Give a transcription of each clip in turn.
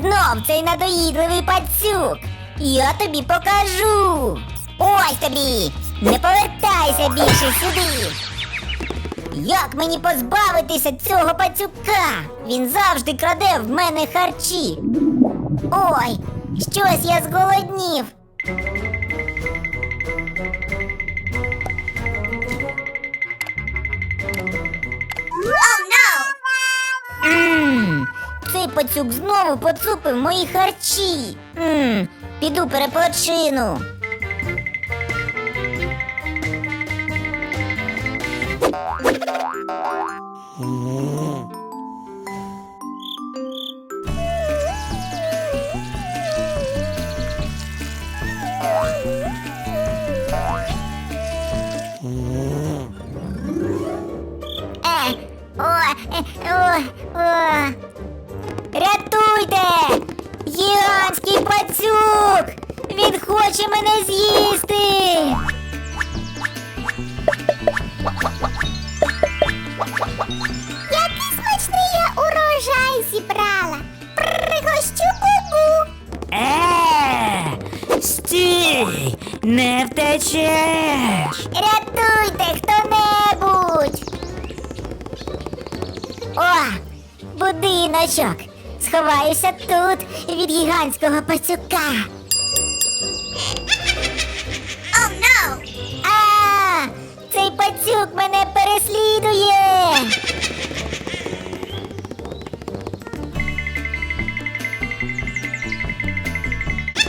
Знов цей надоїдливий пацюк. Я тобі покажу. Ось тобі. Не повертайся більше сюди. Як мені позбавитися цього пацюка? Він завжди краде в мене харчі. Ой, щось я зголоднів. Пацюк знову поцупив мої харчі. Ммм, піду перепочину. Е, о, е, о, о. Він хоче мене з'їсти! Який смачний я урожай зібрала. Пригощу бубу. Е, стій, не втечеш. Рятуйте хто-небудь! О, будиночок! Сховаюся тут від гігантського пацюка. Oh, no! А, цей пацюк мене переслідує.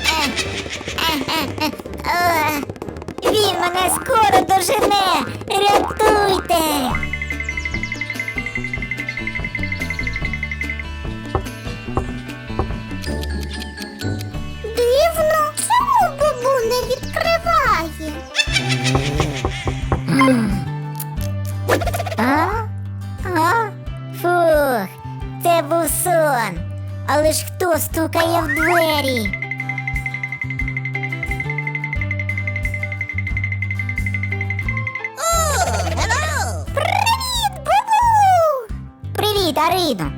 Е, е, е. Він мене скоро дожене. Рятуйте. Але ж хто стукає в двері? Привіт, бубу! Привіт, Арино!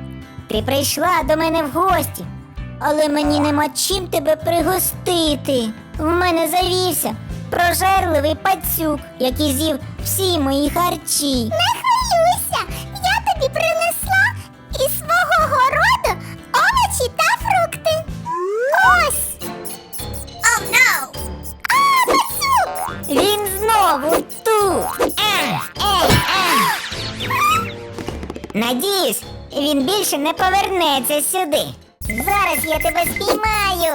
Ти прийшла до мене в гості, але мені нема чим тебе пригостити. В мене завівся прожерливий пацюк, який з'їв всі мої харчі. Не Надіюсь, він більше не повернеться сюди. Зараз я тебе спіймаю.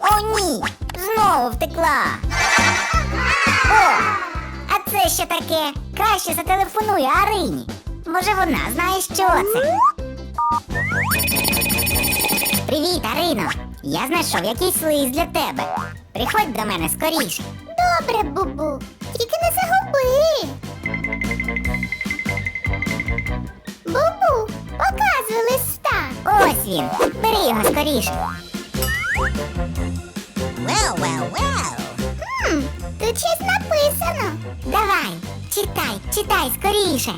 О, ні, знову втекла. О, а це що таке? Краще зателефонуй Арині. Може вона знає, що це. Привіт, Арино. Я знайшов якийсь лист для тебе. Приходь до мене скоріше. Добре, бубу, тільки не загуби. Він. Бери його скоріше. Хм, тут щось написано. Давай, читай, читай скоріше.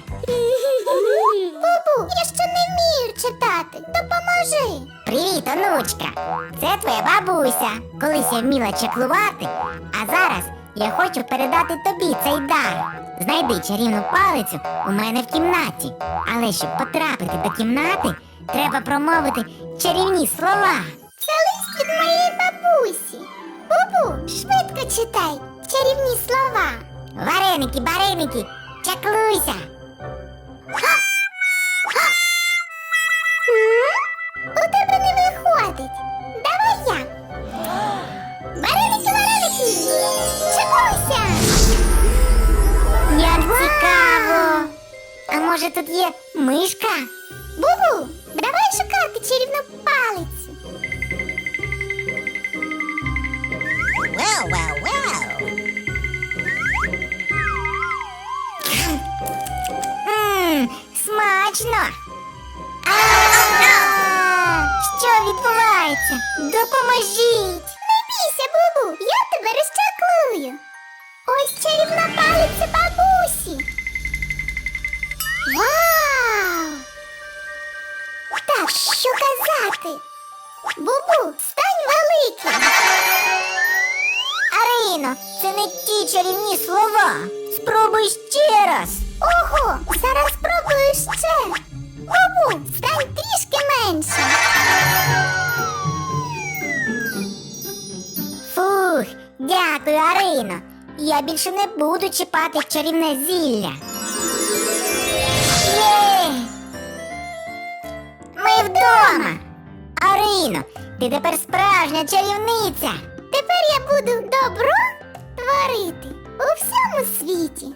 Бубу, я ще не вмію читати. Допоможи. Привіт, онучка. Це твоя бабуся. Колись я вміла чеклувати, а зараз я хочу передати тобі цей дар. Знайди чарівну палицю у мене в кімнаті. Але щоб потрапити до кімнати, треба промовити чарівні слова. Це лист від моєї бабусі. Бубу, швидко читай чарівні слова. Вареники, бареники, чаклуйся. М? У тебе не виходить. Давай я. Вареники, вареники! Чекуйся! Як цікаво. А може тут є мишка? Бубу, давай шукати чарівну палицю. Ммм, смачно. А, Що відбувається? Допоможіть. Не бійся, Бубу, я тебе розчаклую. Ось чарівна палиця бабусі. Що казати? Бубу, стань великим. Арино, це не ті чарівні слова. Спробуй ще раз. Ого, зараз спробую ще. Бубу, стань трішки менше. Фух, дякую, Арино. Я більше не буду чіпати чарівне зілля. Є! Арино, ти тепер справжня чарівниця. Тепер я буду добро творити у всьому світі.